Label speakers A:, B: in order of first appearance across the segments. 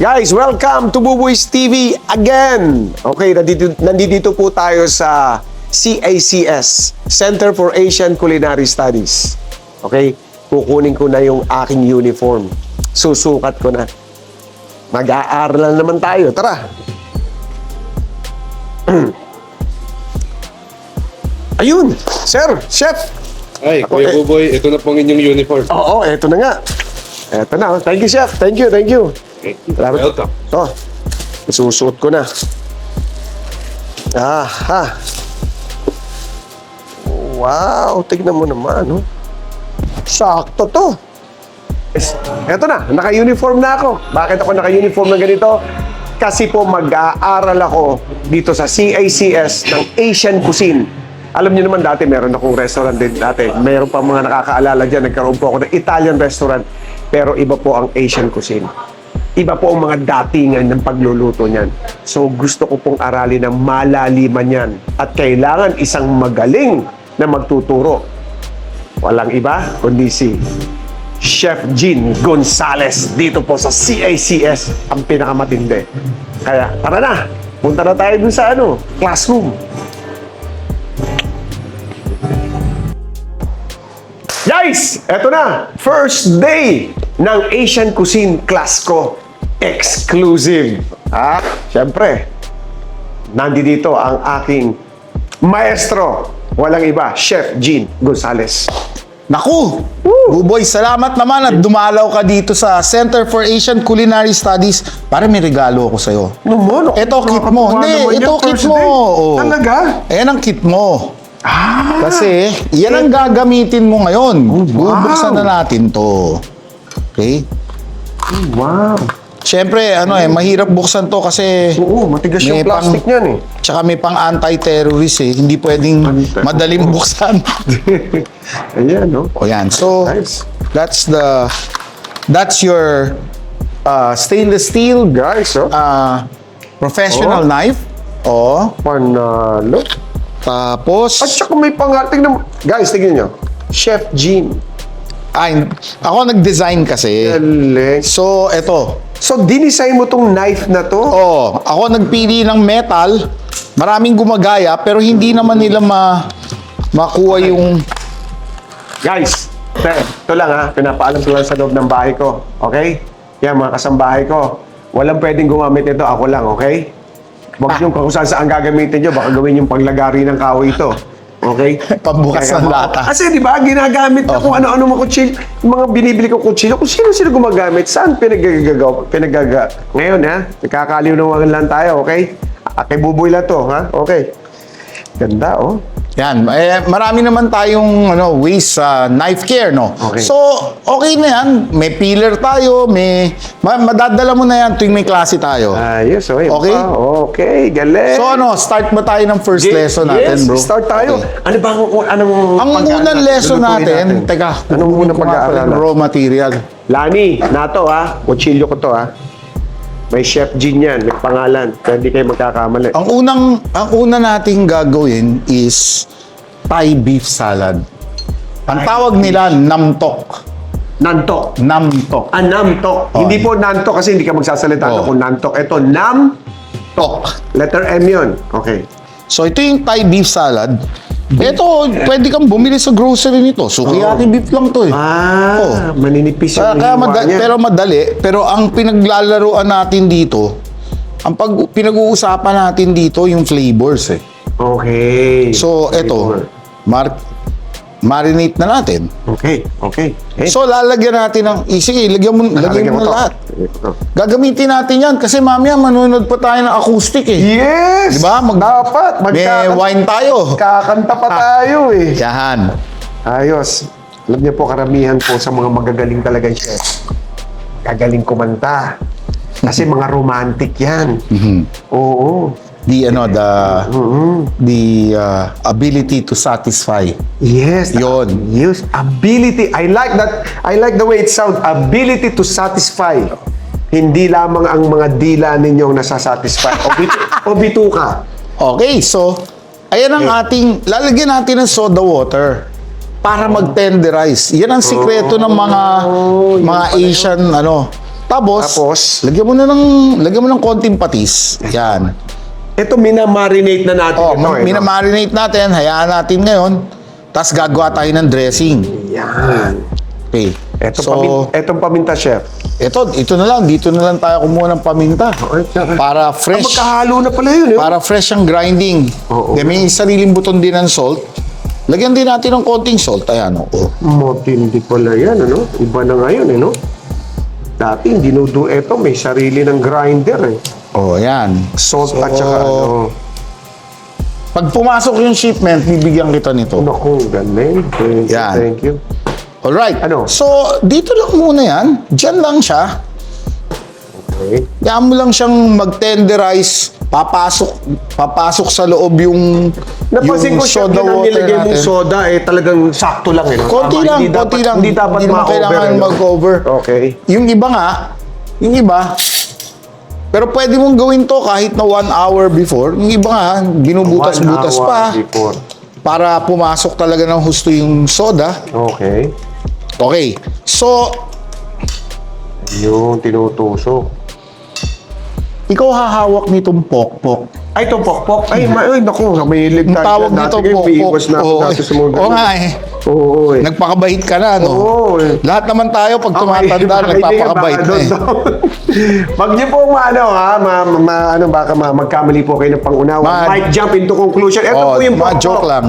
A: Guys, welcome to Buboys TV again. Okay, nandito, nandito po tayo sa CACS, Center for Asian Culinary Studies. Okay, kukunin ko na yung aking uniform. Susukat ko na. Mag-aaral naman tayo. Tara. Ayun, sir, chef.
B: Ay,
A: Ako,
B: Kuya
A: eh.
B: Buboy, ito na pong inyong uniform.
A: Oo, eto na nga. Eto na. Thank you, chef. Thank you, thank you. Salamat.
B: Welcome.
A: Ito, isusuot ko na. Ah, ha. Wow, tignan mo naman, oh. Sakto to. Yes. Eto na, naka-uniform na ako. Bakit ako naka-uniform na ganito? Kasi po mag-aaral ako dito sa CACS ng Asian Cuisine. Alam niyo naman dati meron akong restaurant din dati. Meron pa mga nakakaalala dyan. Nagkaroon po ako ng Italian restaurant. Pero iba po ang Asian Cuisine. Iba po ang mga datingan ng pagluluto niyan. So gusto ko pong aralin ng malaliman yan. At kailangan isang magaling na magtuturo. Walang iba kundi si Chef Jean Gonzales dito po sa CACS ang pinakamatindi. Kaya tara na, punta na tayo dun sa ano, classroom. Guys, eto na. First day ng Asian Cuisine class ko. Exclusive. Ha? Siyempre, nandito ang aking maestro. Walang iba, Chef Jean Gonzales.
C: Naku! Buboy, salamat naman at dumalaw ka dito sa Center for Asian Culinary Studies para may regalo ako sa'yo.
A: Ano mo? Naku,
C: Ito kit mo.
A: nakakatuwa
C: Hindi,
A: naman
C: ito
A: yan,
C: kit
A: first
C: mo.
A: day.
C: Oo.
A: Talaga?
C: Ayan ang kit mo.
A: Ah,
C: Kasi, yan ang gagamitin mo ngayon.
A: wow.
C: Bubuksan na natin to. Okay?
A: wow.
C: Siyempre, ano eh, mahirap buksan to kasi
A: Oo, matigas yung
C: May pang-
A: plastic niyan eh.
C: tsaka may pang anti-terrorist eh. Hindi pwedeng madaling buksan.
A: Ayan, no?
C: O yan. So,
A: Nice.
C: that's the, that's your uh, stainless steel
A: Guys, oh.
C: uh, professional
A: Oh.
C: knife. Oh,
A: Panalo.
C: tapos
A: At saka may pangal. Tignan mo. Guys, tignan nyo. Chef Jean.
C: Ay ako nag-design kasi.
A: Galing.
C: So, eto.
A: So, dinesign mo tong knife na to?
C: Oh, ako nagpili ng metal. Maraming gumagaya pero hindi naman nila ma makuha yung
A: Guys, te, ito lang ha. Pinapaalam ko lang sa loob ng bahay ko. Okay? Yan, mga kasambahay ko. Walang pwedeng gumamit ito. Ako lang, okay? Huwag yung kung saan saan gagamitin nyo. Baka gawin yung paglagari ng kahoy ito. Okay?
C: Pambukas ng lata.
A: Kasi di ba, ginagamit na kung ano-ano mga kutsilyo. Yung mga binibili ko kutsilyo, kung sino-sino gumagamit, saan pinagagagaw, pinagaga. Ngayon ha, nagkakaliw na lang tayo, okay? Kay buboy lang to, ha? Okay. Ganda, oh.
C: Yan. Eh, marami naman tayong ano, ways sa knife care, no?
A: Okay.
C: So, okay na yan. May peeler tayo, may ma- madadala mo na yan tuwing may klase tayo.
A: Ayos, oh. yun
C: Okay?
A: pa. Okay, galing.
C: So ano, start ba tayo ng first lesson natin,
A: yes,
C: bro?
A: start tayo.
C: Okay.
A: Ano ba ang, anong
C: Ang
A: pag-
C: unang lesson
A: lulutuin
C: natin, teka,
A: Anong unang
C: yung raw material.
A: Lani, nato ha. Kutsilyo ko to ha. May Chef Jean yan, may pangalan. Pwede kayo magkakamali.
C: Ang unang ang una nating gagawin is Thai beef salad. Ang tawag nila namtok.
A: Nantok.
C: Namtok.
A: Ah, namtok.
C: Oh.
A: Hindi po nantok kasi hindi ka magsasalita
C: Oh.
A: kung nantok. Ito, nam,
C: Tok.
A: letter M yun. Okay.
C: So ito yung Thai beef salad. Ito, pwede kang bumili sa grocery nito. Sukiyaki beef lang to eh.
A: Ah,
C: Oh.
A: maninipis
C: Kaya,
A: yung
C: kaya
A: hiwa
C: mada-
A: niya.
C: pero madali. Pero ang pinaglalaroan natin dito, ang pag pinag-uusapan natin dito yung flavors eh.
A: Okay.
C: So ito, mar marinate na natin.
A: Okay, okay. Eh,
C: So lalagyan natin ng, eh, sige, lagyan mo, lagyan mo na lahat.
A: Ito.
C: Gagamitin natin yan kasi mamaya manonood pa tayo ng acoustic eh.
A: Yes!
C: Diba? Mag-
A: Dapat.
C: May
A: Magkakan-
C: wine tayo.
A: Kakanta pa tayo eh.
C: Yan.
A: Ayos. Alam niyo po, karamihan po sa mga magagaling talagang chef. Gagaling kumanta. Kasi mga romantic yan. Oo.
C: The ano, the
A: Mhm.
C: the uh, ability to satisfy.
A: Yes.
C: Yun.
A: Yes. Ability. I like that. I like the way it sounds. Ability to satisfy. Hindi lamang ang mga dila ninyong nasasatisfy. o, bit o bituka.
C: Okay, so ayan ang ating lalagyan natin ng soda water para mag-tenderize. Yan ang sikreto ng mga
A: Oh,
C: mga
A: pala yun.
C: Asian ano Tapos,
A: Tapos?
C: lagyan mo na ng lagyan mo ng konting patis. Yan.
A: Ito, minamarinate na natin
C: Oh,
A: ito. eh, no?
C: minamarinate natin, hayaan natin ngayon. Tapos gagawa tayo ng dressing.
A: Yan.
C: Okay.
A: Ito,
C: so,
A: pamin- etong paminta, chef.
C: ito, ito na lang. Dito na lang tayo kumuha ng paminta. Para
A: Ah,
C: fresh.
A: magkahalo na pala yun. eh.
C: Para fresh ang grinding.
A: Oo.
C: Kaya may sariling buton din ng salt. Lagyan din natin ng konting salt. Ayan, oh.
A: Matindi pala yan, ano? Iba na ngayon, eh, no? Dati, hindi dinudo eto, may sarili ng grinder, eh.
C: Oh, ayan.
A: Salt
C: So,
A: at saka, ano.
C: Pag pumasok yung shipment, bibigyan kita nito.
A: Naku, galing. Thank you,
C: Yan.
A: thank you.
C: Alright.
A: Ano?
C: So, dito lang muna yan. Diyan lang siya.
A: Okay.
C: Kaya mo lang siyang mag-tenderize. Papasok, papasok sa loob yung,
A: Napansin
C: yung
A: ko siya,
C: soda water
A: nilagay mong
C: natin.
A: soda, eh, talagang sakto lang, eh. no?
C: Konti
A: Tama,
C: lang,
A: hindi
C: konti
A: dapat,
C: lang.
A: Hindi dapat
C: Hindi
A: ma-over.
C: kailangan
A: eh, no?
C: mag-over.
A: Okay.
C: Yung iba nga, yung iba, pero pwede mong gawin to kahit na one hour before. Yung iba nga, ginubutas-butas pa
A: before.
C: para pumasok talaga ng husto yung soda.
A: Okay.
C: Okay, so
A: Yung tinutusok.
C: Ikaw hahawak nitong pokpok.
A: Ay, ito, pokpok. Ay, ma- ay, naku, may
C: Ang
A: tayo
C: tawag
A: dyan.
C: nito
A: Dati kayo,
C: pokpok.
A: na ako
C: Oo,
A: dati sa mga
C: Oo
A: ganun.
C: nga eh.
A: Oo, oo, eh.
C: Nagpakabait ka na, no?
A: Oo, eh.
C: Lahat naman tayo pag
A: Okay,
C: tumatanda,
A: baka
C: nagpapakabait
A: hindi,
C: na
A: baka
C: eh.
A: daw. Wag niyo po ano ha, ma, ma, ano baka ma, magkamali po kayo ng pangunawa.
C: Ma-
A: Might jump into conclusion. Ito
C: Oh,
A: po yung
C: mga
A: pokpok.
C: joke lang.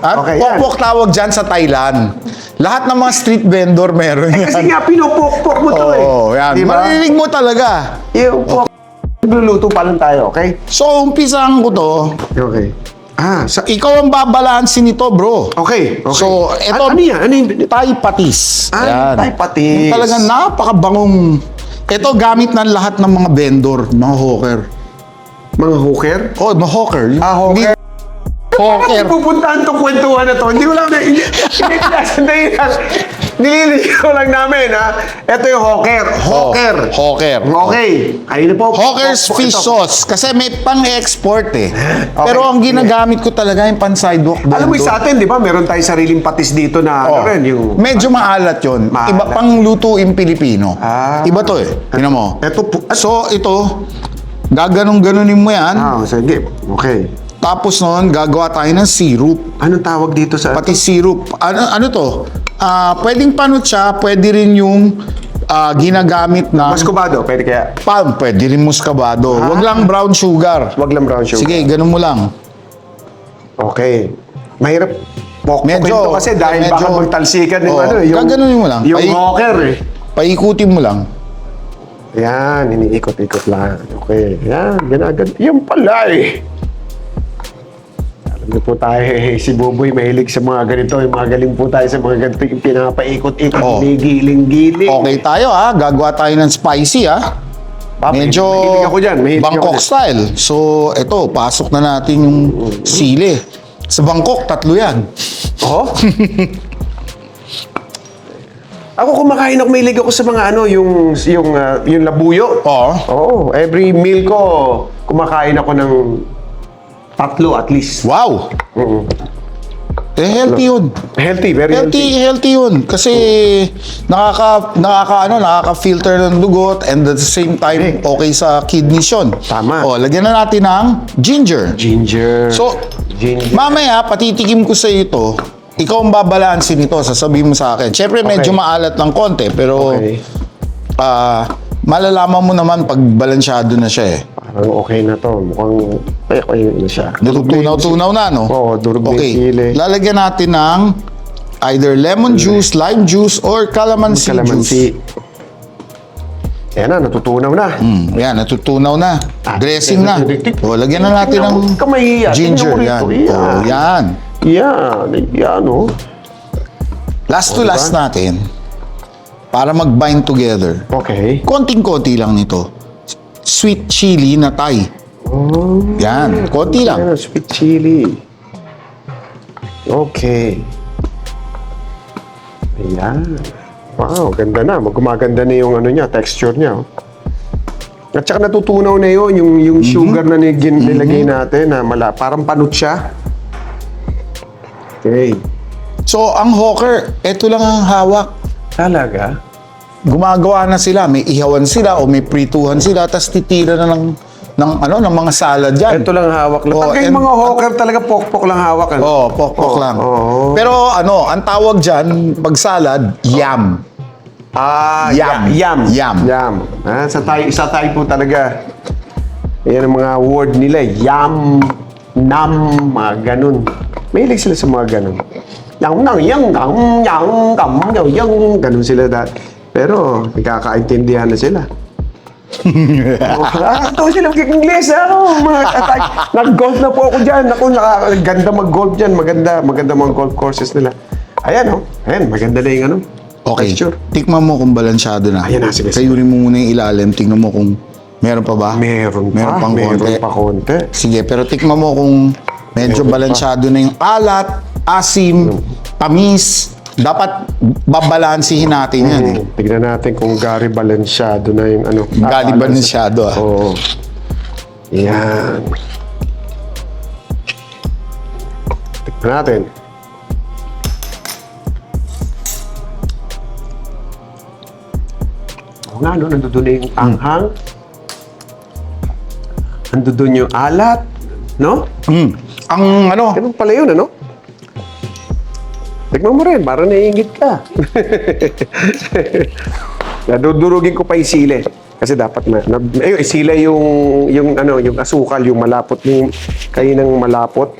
C: At
A: Okay, yan.
C: pokpok tawag dyan sa Thailand. Lahat ng mga street vendor meron yan.
A: Kasi nga pinupokpok mo to eh.
C: Oo, yan.
A: Diba?
C: Maririnig mo talaga.
A: Yung pok. Nagluluto pa lang tayo, okay?
C: So, umpisahan ko to.
A: Okay. Ah, sa,
C: Ikaw ang babalansin nito, bro.
A: okay, okay.
C: So, ito-
A: Ano, yan? Ano yung...
C: Thai patis.
A: Ah. Thai patis.
C: Yung Talagang napakabangong... Ito gamit ng lahat ng mga vendor, mga hawker.
A: Mga hooker?
C: Oh, mga hawker.
A: Ah, hawker.
C: Hindi- Hawker.
A: Pupuntahan tong kwentuhan na to. Hindi ko lang na... Hindi, hindi, lang. Nililito ko lang namin, ha? Ito yung hawker. Hawker.
C: Oh, hawker.
A: Okay. Kayo na po.
C: Hawker's
A: Po-
C: fish
A: ito.
C: sauce. Kasi may pang-export eh. Pero ang ginagamit ko talaga yung pan-sidewalk
A: Alam mo sa atin, di ba? Meron tayong sariling patis dito na
C: Oh,
A: ano rin, yung...
C: Medyo maalat yon.
A: Maalat.
C: Iba pang lutuin Pilipino.
A: Ah.
C: Iba to eh. Tingnan mo.
A: Ito po.
C: So, ito, gaganong-ganunin mo yan.
A: Ah, sige. Okay.
C: Tapos noon, gagawa tayo ng syrup.
A: Anong tawag dito sa...
C: Pati syrup. Ano, ano to? Ah, pwedeng panot siya, pwede rin yung ah, ginagamit na
A: Mascobado, pwede kaya?
C: palm, pwede rin muscabado. Wag lang brown sugar.
A: Wag lang brown sugar.
C: Sige, ganun mo lang.
A: Okay. Mahirap. Pokpokin
C: Medyo-
A: to kasi dahil baka
C: medyo-
A: magtalsikan yung
C: Oo,
A: ano, yung...
C: gaganunin mo lang.
A: Yung
C: Pai-
A: hawker eh.
C: Paikutin mo lang.
A: Yan, iniikot-ikot lang. Okay, yan, ginagan. Yan pala eh. Niyo po tayo, eh, si Buboy mahilig sa mga ganito. Yung mga galing po tayo sa mga ganito. Yung pinapaikot-ikot,
C: Oh.
A: giling-giling.
C: Okay tayo ha, gagawa tayo ng spicy ha. Medyo
A: Mahilig ako dyan. Mahilig ako
C: Bangkok
A: dyan.
C: style. So, eto, pasok na natin yung sili. Sa Bangkok, tatlo yan.
A: Oh? ako kumakain ako, mahilig ako sa mga ano, yung, yung, ah, yung labuyo.
C: Oo.
A: Oo, every meal ko, kumakain ako ng tatlo at least.
C: Wow!
A: Mm.
C: Eh, healthy yun.
A: Healthy, very healthy.
C: Healthy, healthy yun. Kasi nakaka, nakaka, ano, nakaka-filter ng dugot and at the same time, okay sa kidneys yun.
A: Tama.
C: O, lagyan na natin ng ginger.
A: Ginger.
C: So,
A: ginger.
C: mamaya, patitikim ko sa ito. Ikaw ang babalansin nito, sasabihin mo sa akin. Siyempre, medyo
A: Okay.
C: maalat ng konti, pero
A: okay.
C: ah, malalaman mo naman pag balansyado na siya eh.
A: Parang okay na to. Mukhang, ay, okay na siya.
C: Natutunaw-tunaw na, no?
A: Oo, durog
C: Okay,
A: sili.
C: lalagyan natin ng either lemon juice, lime juice, or calamansi,
A: Kalamansi.
C: juice.
A: Yan na, natutunaw na.
C: Hmm, yan, natutunaw na.
A: Ah,
C: Dressing na. O, lagyan na natin ng
A: mo, kamahiya.
C: ginger. Yan. O, yan.
A: Yan, yan, oh.
C: Last to
A: O,
C: last natin. Para mag-bind together.
A: Okay.
C: Konting-konti lang nito. Sweet chili na Thai.
A: Oh.
C: Yan, konti lang.
A: Sweet chili. Okay. Ayan. Wow, ganda na. Gumaganda na yung ano niya, texture niya. oh. At saka natutunaw na yun, yung, yung
C: Mm-hmm.
A: sugar na nigin, nilagay natin, na mala, parang panot siya. Okay.
C: So, ang hawker, ito lang ang hawak.
A: Talaga?
C: Gumagawa na sila. May ihawan sila o may prituhan sila, tapos titira na ng, ng, ano, ng mga salad dyan.
A: Ito lang hawak lang.
C: Oh, and-
A: mga hawker talaga pokpok lang hawak. Ano?
C: Oo, pokpok
A: Oo,
C: lang.
A: oo.
C: Pero ano, ang tawag dyan, pag salad, yam.
A: Ah,
C: Yam.
A: Yam.
C: Yam.
A: Yam. Ah, sa tayo, isa tayo po talaga. Ayan ang mga word nila. Yam, nam, mga ganun. Mahilig sila sa mga ganun. Yang nang yang gang yang gam yang yang ganun sila dati. Pero nagkakaintindihan na sila. Ah, ito sila mag-Ingles. Ano, mga katay. Nag-golf na po ako dyan. Ako, nakaganda mag-golf dyan. Maganda, maganda mga golf courses nila. Ayan, oh. Ayan, maganda na yung ano.
C: Okay,
A: Texture.
C: tikman mo kung balansyado na.
A: Ayan na, sige.
C: Sayurin mo muna yung ilalim, tingnan mo kung meron pa ba?
A: Meron pa.
C: Meron pang
A: meron
C: konti.
A: pa konti.
C: Sige, pero tikman mo kung medyo
A: Meron pa.
C: balansyado na yung alat, asim, tamis. Dapat babalansihin natin yan. eh.
A: Hmm, tignan natin kung Gary Balenciado na yung ano.
C: Gary
A: ah,
C: Balenciado, ah.
A: Oo. Yan. Tignan natin. Oo nga, no? Nandun na yung anghang. Nandun yung alat. No?
C: Mm. Ang ano,
A: Ganun pala yun, ano? Tignan mo rin, parang naiingit ka. Nadudurugin ko pa yung sile. Kasi dapat na, na ayun, sile yung, yung, ano, yung asukal, yung malapot, yung kayo ng malapot.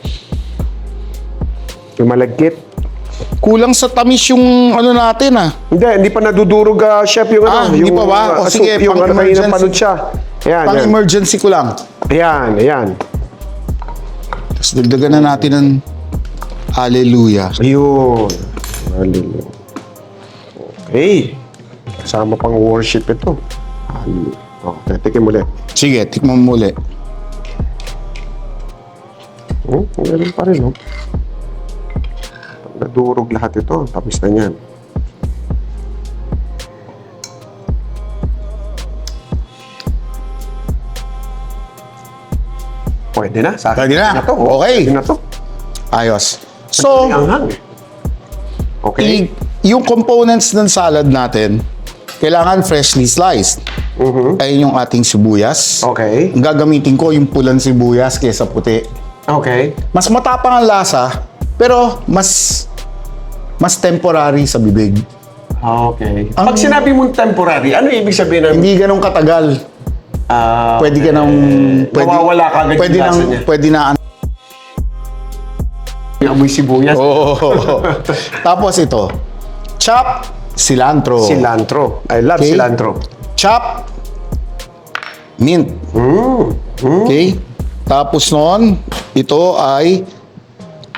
A: Yung malagkit.
C: kulang sa tamis yung ano natin ah.
A: Hindi, hindi pa nadudurog, ah, chef, yung
C: Ah,
A: ano.
C: hindi
A: yung,
C: pa ba? O sige,
A: yung
C: pang
A: ano, panod siya. Ayan,
C: Pang
A: ayan.
C: emergency ko lang.
A: Ayan, ayan.
C: Tapos dagdagan na natin ng hallelujah.
A: Ayun. Hallelujah. Okay. Kasama pang worship ito. Hallelujah. Okay, tikim ulit.
C: Sige, tikman mo muli.
A: Hmm, ganun pa rin, no? Nadurog lahat ito. Tapos na niyan. Pwede na. Sa akin
C: Pwede na.
A: to. oh.
C: Okay.
A: Pwede na to.
C: Ayos. So.
A: Okay.
C: yung components ng salad natin, kailangan freshly sliced.
A: Mhm.
C: Ayun yung ating sibuyas.
A: Okay.
C: Ang gagamitin ko yung pulang sibuyas kaysa puti.
A: Okay.
C: Mas matapang ang lasa, pero mas mas temporary sa bibig.
A: Okay.
C: Ang-
A: Pag sinabi mong temporary, ano ibig sabihin ng
C: Hindi ganun katagal.
A: Ah,
C: Pwede ka nang pwede,
A: Nawawala ka agad
C: pwede
A: yung lasa
C: nang
A: niya.
C: pwede na
A: amoy sibuyas.
C: Oh. Tapos ito, chop cilantro.
A: Cilantro. I love
C: Okay.
A: cilantro.
C: Chop mint.
A: Mm.
C: Okay? Tapos noon, ito ay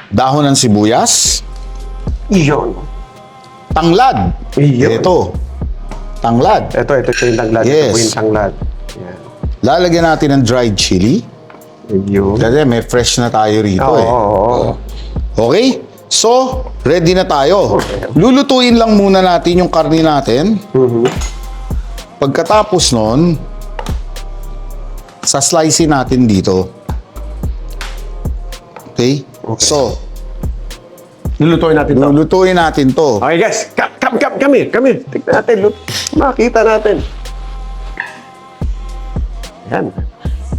C: dahon ng sibuyas,
A: Iyon.
C: tanglad.
A: Iyon.
C: Ito. Tanglad.
A: Ito, ito, ito yung tanglad. Ito
C: Yes.
A: po yung tanglad. Yan.
C: Lalagyan natin ng dried chili.
A: Iyon.
C: Kasi may fresh na tayo rito
A: Oo,
C: eh.
A: oo, oo.
C: Okay? So, ready na tayo. Lulutuin lang muna natin yung karni natin. Pagkatapos nun, sa slicing natin dito. Okay?
A: Okay.
C: So,
A: Lulutuin natin to.
C: lulutuin natin to.
A: Okay guys, come, come, come, come here, come here. Tignan natin, lut- makita natin. Yan.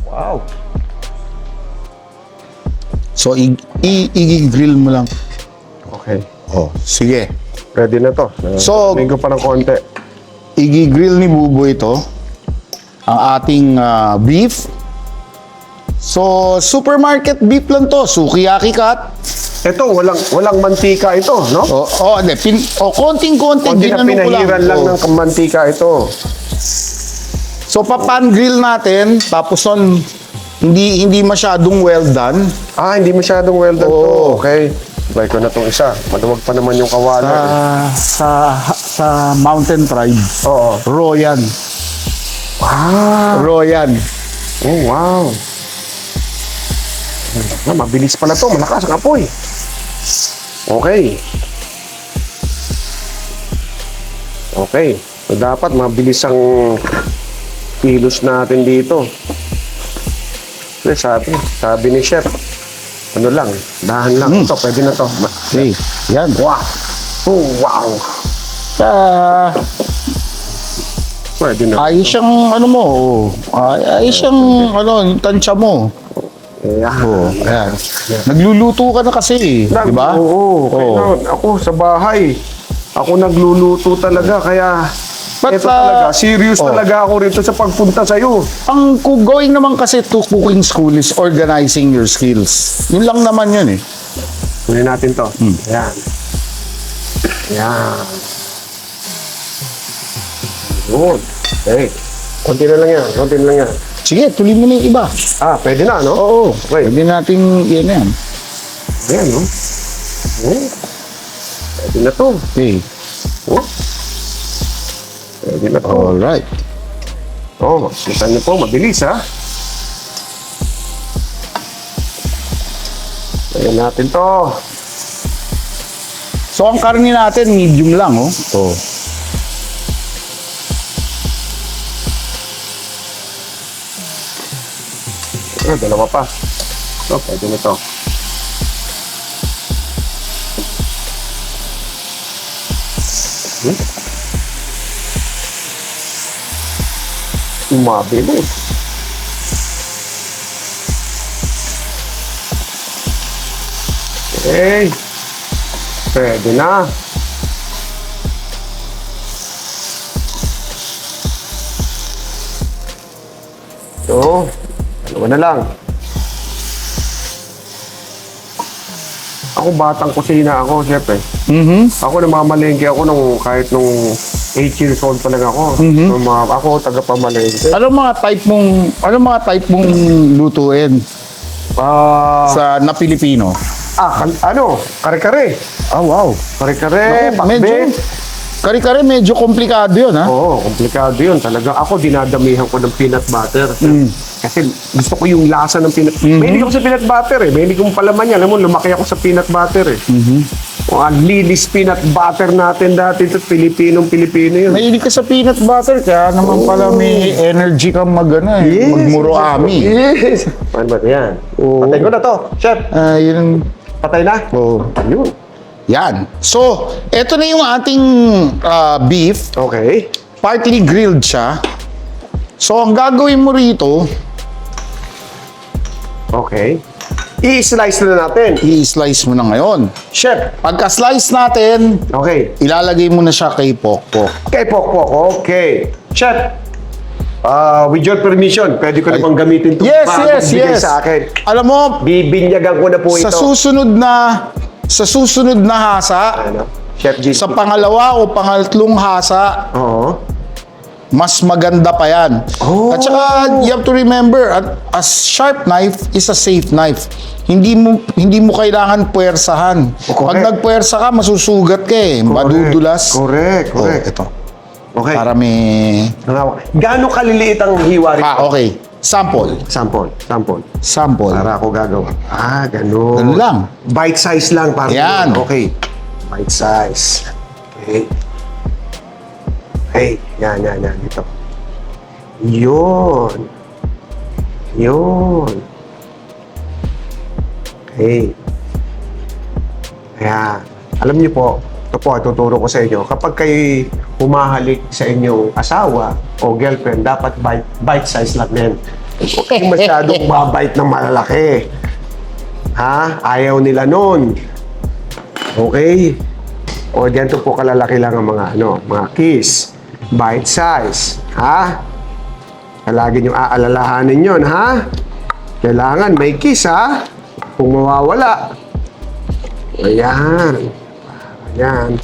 A: Wow.
C: So, i-grill mo lang.
A: Okay.
C: Oh, sige.
A: Ready na to.
C: So-
A: Linggo pa ng konti.
C: I-grill ni Bubo ito ang ating ah, beef. So, supermarket beef lang to. Sukiyaki cut.
A: Ito, walang walang mantika ito, no?
C: Oh, oh, hindi. Pin, oh, konting-konti.
A: Hindi na
C: ginanong ko
A: pinahiran lang
C: Oh.
A: ng mantika ito.
C: So, papan grill natin. Tapos nun, hindi hindi masyadong well done.
A: Ah, hindi masyadong well done to.
C: Oo.
A: Okay. Try ko na itong isa. Maluwag pa naman yung kawalan.
C: Ah, sa sa mountain tribe.
A: Oo.
C: Raw yan.
A: Wow.
C: Raw yan.
A: Oh, wow. Ah, mabilis pala to. Malakas ang apoy. Okay. Okay. So, dapat mabilis ang kilos natin dito. Kasi sabi, sabi ni chef, ano lang, dahan lang. Ito, pwede na to.
C: Okay. Yan.
A: Wow. Oh, wow.
C: Ah,
A: Pwede na.
C: Ayos siyang, ano mo, oh. Ay, ayos siyang, ano, yung tansya mo.
A: Ayan.
C: Oh, ayan. Nagluluto ka na kasi, eh,
A: Nag-
C: di ba?
A: Oo.
C: Oo.
A: Kaya ako sa bahay. Ako nagluluto talaga kaya
C: But,
A: ito
C: uh,
A: talaga, serious
C: oh.
A: talaga ako rito sa pagpunta sa'yo.
C: Ang ku- going naman kasi to cooking school is organizing your skills. Yun lang naman yun eh.
A: Kunin natin to.
C: Hmm.
A: Ayan. Ayan. Good. Okay. Konti na lang yan. Konti na lang yan.
C: Sige, tuloy mo na yung iba.
A: Ah, pwede na, no?
C: Oo.
A: Okay.
C: Pwede nating, yan yan.
A: Ayan, no? Oh. Pwede na to.
C: Okay.
A: Oh. Pwede na to.
C: Alright.
A: Oh, kita niyo po, mabilis ha. Ayan natin to.
C: So, ang karni natin, medium lang, oh. Oh.
A: Ah, dalawa pa. Oh, pwede na to. Hmm? Mabilis. Okay. Pwede na. So, dalawa na lang. Ako batang kusina ako, syempre.
C: Mm-hmm.
A: Ako namamalengke ako nung kahit nung 8 years old pa lang ako. Nung mga, ako taga-pamalengke.
C: Anong mga type mong, anong mga type mong lutuin
A: Ah,
C: sa na Pilipino?
A: ah, kan- ano? Kare-kare.
C: Ah, wow.
A: Kare-kare,
C: Naku, medyo,
A: pakbet.
C: kare-kare medyo komplikado yun, ha?
A: Oo, komplikado yun. Talaga ako dinadamihan ko ng peanut butter. Kasi gusto ko yung lasa ng peanut butter. Mahilig ako sa peanut butter eh. Mahilig kong palaman yan. Alam mo, lumaki ako sa peanut butter eh. O, ang lilis peanut butter natin dati ito. Pilipinong-Pilipino yun.
C: Mahilig ka sa peanut butter, kaya naman pala may energy kang mag, ano, eh, magmuro ami.
A: Yes. Paano ba yan?
C: Oo.
A: Patay ko na to. Chef,
C: Ah, yun,
A: patay na.
C: oh.
A: Yun.
C: Yan. So, eto na yung ating ah, beef.
A: Okay.
C: Partly grilled siya. So, ang gagawin mo rito,
A: Okay. I-slice na natin.
C: i-slice mo na ngayon.
A: Chef.
C: Pagka-slice natin,
A: Okay.
C: ilalagay mo na siya kay Pokpok.
A: Kay Pokpok. Okay. Chef. Ah, with your permission, pwede ko na bang gamitin itong
C: Yes, yes, yes.
A: sa akin.
C: Alam mo,
A: Bibinyagan ko na po
C: sa
A: ito.
C: susunod na sa susunod na hasa,
A: ano? Chef G.
C: sa pangalawa o pangatlong hasa,
A: Oo.
C: Mas maganda pa yan.
A: Oh.
C: At saka, you have to remember, at a sharp knife is a safe knife. Hindi mo hindi mo kailangan puwersahan.
A: Oh, correct.
C: Pag nagpuwersa ka, masusugat ka eh. Madudulas.
A: Correct,
C: Oh,
A: correct.
C: ito.
A: Okay.
C: Para may...
A: Gaano kaliliit ang hiwa rito?
C: Ah, okay. Sample.
A: Sample, sample.
C: Sample.
A: Para ako gagawa. Ah, ganun.
C: Ganun lang.
A: Bite size lang. Para
C: Yan.
A: Okay. Bite size. Okay. Okay. Yan, yan, yan. Ito. Yun. Yun. Okay. Kaya, alam niyo po, ito po, tuturo ko sa inyo, kapag kayo humahalik sa inyong asawa o girlfriend, dapat bite, bite size lang din. Huwag kayong masyadong mabite ng malalaki. Ha? Ayaw nila nun. Okay? O diyan to po kalalaki lang ang mga ano, mga kiss. Bite size. Ha? Lagi niyong aalalahanin yon ha? Kailangan may kiss, ha? Kung mawawala. Ayan. Ayan.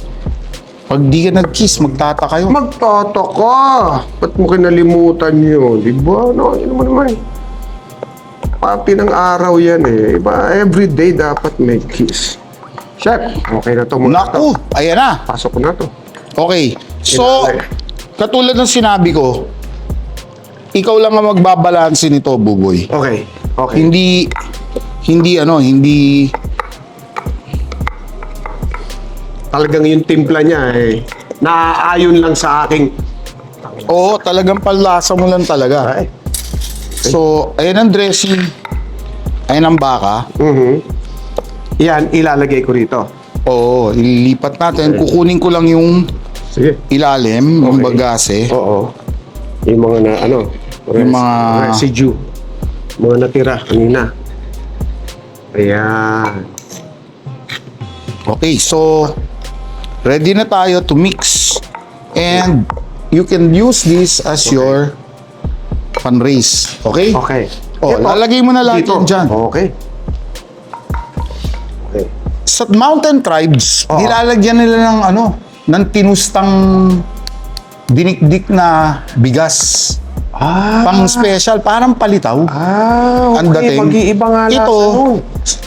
C: Pag di ka nag-kiss, magtataka yun.
A: Magtoto ka. Ba't mo kinalimutan yun? Di ba? No, yun naman naman. Pati ng araw yan eh. Iba, everyday dapat may kiss. Chef, okay na to muna.
C: Naku, ayan na.
A: Pasok ko na to.
C: Okay. So,
A: Inalay.
C: Katulad ng sinabi ko, ikaw lang ang magbabalanse nito, Buboy.
A: Okay. Okay.
C: Hindi, hindi ano, hindi,
A: Talagang yung timpla niya eh. Naaayon lang sa aking...
C: oo, talagang palasa mo lang talaga.
A: Ay.
C: So, ayan ang dressing. Ayan ang baka.
A: Mhm. Yan, ilalagay ko rito.
C: Oo, ililipat natin.
A: Okay.
C: Kukunin ko lang yung
A: Sige.
C: ilalim, yung
A: Okay.
C: bagase.
A: Oo. Yung mga na, ano,
C: Yung mga-
A: residue. Mga natira kanina. Ayan.
C: Okay, so ready na tayo to mix. And you can use this as your pan-raise. Okay?
A: Okay.
C: Oh,
A: Ito,
C: lalagay mo na lahat
A: dito.
C: yan dyan.
A: Okay. Okay.
C: Sa mountain tribes,
A: Oo.
C: nilalagyan nila ng ano, ng tinustang dinikdik na bigas.
A: Ah.
C: Pang special, parang palitaw.
A: Ah,
C: ang
A: okay.
C: dating.
A: Mag-iiba nga lasa
C: Ito,
A: nun.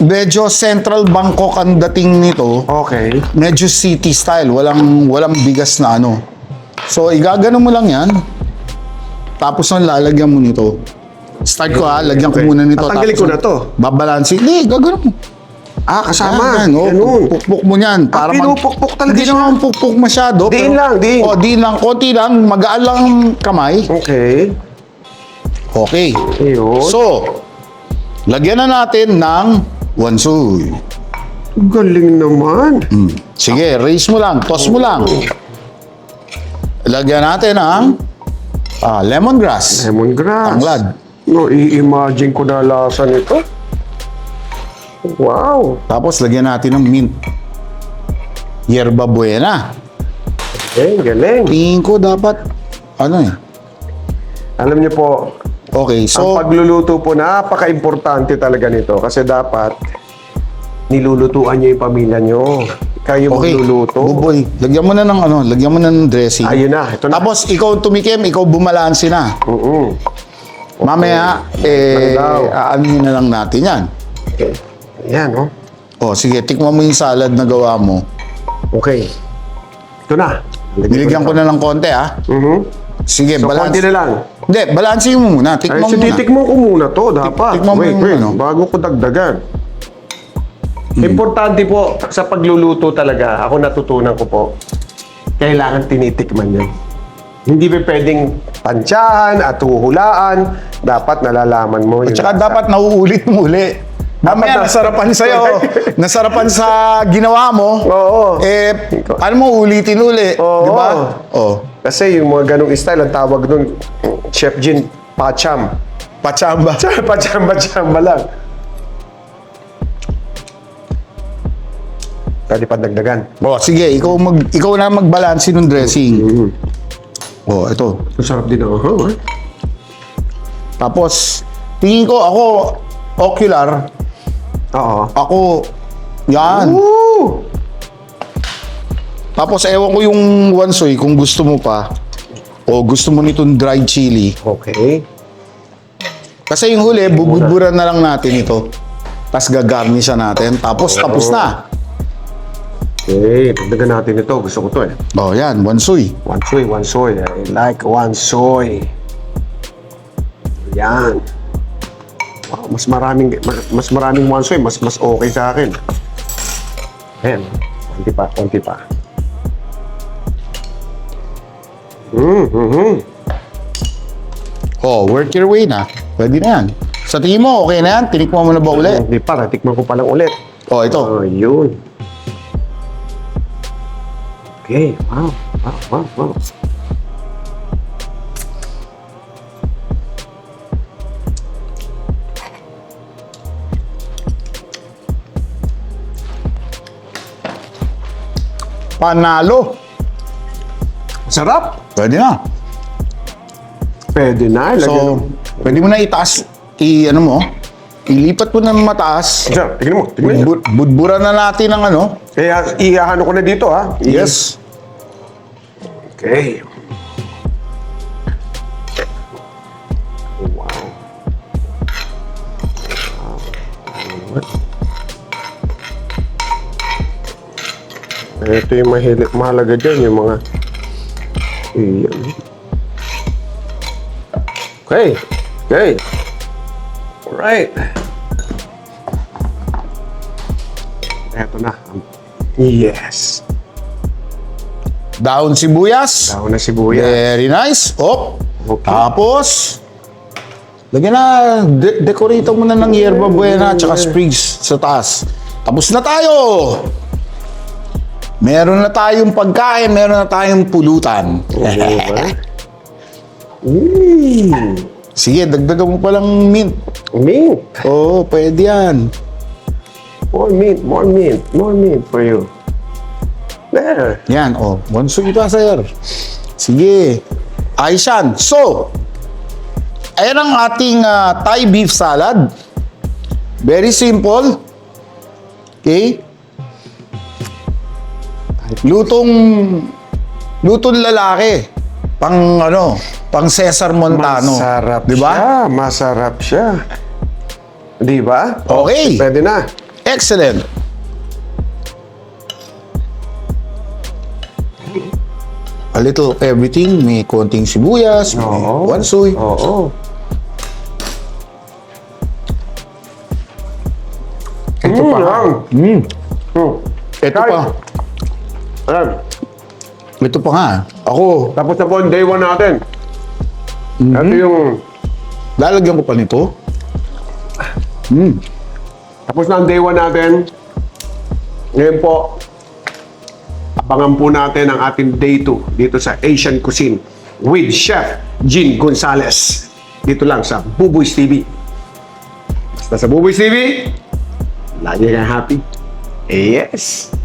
C: medyo central Bangkok ang dating nito.
A: Okay.
C: Medyo city style, walang walang bigas na ano. So, igagano mo lang yan. Tapos ang lalagyan mo nito. Start ko ha, lagyan ko
A: Okay.
C: muna nito.
A: Tatanggalin ko na to.
C: Babalansin. Hindi, gagano mo.
A: Ah, kasama.
C: Yan, oh,
A: Ganun.
C: Pukpuk mo niyan.
A: Ah,
C: Para
A: pinupukpuk talaga
C: Hindi
A: siya.
C: naman pukpuk masyado.
A: Diin lang, diin.
C: O, diin lang. Konti lang. Magaan lang ang kamay.
A: Okay.
C: Okay.
A: Ayun.
C: So, lagyan na natin ng wansoy.
A: Galing naman.
C: Hmm. Sige, raise mo lang. Toss mo lang. Lagyan natin ng ah, lemongrass.
A: Lemongrass.
C: Tanglad.
A: No, i-imagine ko na lasa nito. Wow.
C: Tapos lagyan natin ng mint. Yerba buena.
A: Okay, galing.
C: Tingin ko dapat, ano eh.
A: Alam niyo po,
C: Okay,
A: ang
C: so,
A: pagluluto po, napaka-importante talaga nito. Kasi dapat, nilulutuan niyo yung pamilya niyo. Kayo
C: okay.
A: magluluto.
C: Buboy, lagyan mo na ng ano, lagyan mo na ng dressing.
A: Ayun na, ito na.
C: Tapos ikaw tumikim, ikaw bumalansi na.
A: Mm-mm.
C: Mamaya, eh,
A: Landaw.
C: aanin na lang natin yan.
A: Okay. Ayan, oh.
C: O, sige, tikman mo yung salad na gawa mo.
A: Okay. Ito na.
C: Niligyan ko na ng konti, ah.
A: Mhm.
C: Sige,
A: So,
C: balance.
A: konti na lang.
C: Hindi, balansin mo muna.
A: Ay,
C: Tikman
A: so
C: mo muna.
A: titikmo ko muna to, dapat.
C: tikman mo
A: wait,
C: yung
A: wait,
C: ano.
A: bago ko dagdagan.
C: Hmm.
A: Importante po, sa pagluluto talaga, ako natutunan ko po, kailangan tinitikman yan. Hindi pa pwedeng tansyahan at huhulaan. Dapat nalalaman mo
C: At saka
A: lasa.
C: dapat nauulit mo uli. Mamaya
A: na-
C: nasarapan sa'yo. nasarapan sa ginawa mo.
A: Oo.
C: Eh, paano mo ulitin uli?
A: Oo.
C: Di ba? Oh.
A: Kasi yung mga ganong style, ang tawag nun, Chef Jin, pacham.
C: Pachamba.
A: pacham, pachamba lang. Pwede pa dagdagan.
C: Oh, sige, ikaw mag ikaw na magbalanse ng dressing.
A: Mm-hmm.
C: Oh, ito.
A: Masarap din ako, ha?
C: Tapos tingin ko ako ocular,
A: Oo.
C: ako yan.
A: Woo!
C: Tapos ewan ko yung wansoy kung gusto mo pa o gusto mo nitong dried chili.
A: Okay.
C: Kasi yung huli, bubudburan na lang natin ito. Tapos gagarnish natin. Tapos tapos na.
A: Okay, dagdagan natin ito. Gusto ko to eh.
C: Oh, yan, wansoy.
A: One soy, one soy. I like one soy. Yan. Wow, mas maraming mas maraming one soy, mas mas okay sa akin. Ayan. Konti pa, konti pa. Mm, mm,
C: Oh, work your way na. Pwede na yan. Sa tingin mo, okay na yan? Tinikman mo na ba uli?
A: Hindi pa, tikman ko pa lang ulit.
C: Oh, ito.
A: Oh, yun. Okay, wow. Wow, wow, wow.
C: Panalo.
A: Sarap.
C: Pwede na.
A: Pwede na. Lagyan
C: So, pwede mo na itaas, i, ano mo, ilipat mo ng mataas.
A: Diyan, tignan mo, tignan mo.
C: Budbur, budburan na natin ng ano.
A: Kaya ihahan ko na dito ha. I-
C: Yes.
A: Okay. Ito yung mahili, mahalaga dyan, yung mga... Iyan. Okay. Okay. Alright. Eto na. Yes.
C: Daon sibuyas.
A: Tao na sibuyas.
C: Very nice. Oh.
A: Okay.
C: Tapos, lagyan na, de- decorate mo na ng yerba buena at saka sprigs sa taas. Tapos na tayo! Meron na tayong pagkain, meron na tayong pulutan.
A: Diba? Mm.
C: Sige, dagdagan mo palang mint.
A: Mint.
C: Oo, pwede yan.
A: More mint, more mint, more mint for you. There.
C: Yan, oh. Bonsoy pa, sir. Sige. Ayos yan. So, ayan ang ating ah, Thai beef salad. Very simple. Okay? Lutong lutong lalaki. Pang ano, pang Cesar Montano.
A: Masarap
C: Di ba?
A: siya. Masarap siya. Di ba?
C: Okay.
A: Pwede na.
C: Excellent. A little of everything. May konting sibuyas, may
A: Oo.
C: wansoy.
A: Oo.
C: Ito pa. Mm.
A: Hmm.
C: Ito
A: Kahit-
C: pa.
A: Ayan.
C: Ito pa nga. Ako,
A: Tapos na po ang day one natin.
C: Mhm.
A: Ito yung...
C: lalagyan ko pa nito. Mm.
A: Tapos na ang day one natin. Ngayon po, abangan po natin ang ating day 2 dito sa Asian Cuisine with Chef Jean Gonzalez. Dito lang sa Buboys TV. Basta sa Buboys TV, lagi kang happy. Yes!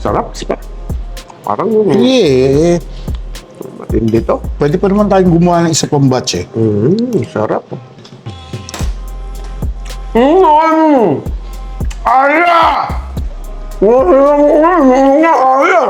A: Sarap, sipa. Parang
C: Sige, eh,
A: matindi to.
C: pwede pa naman tayong gumawa ng isa pang batch eh.
A: Mm, sarap. Mm! Aya! Mm, Aya!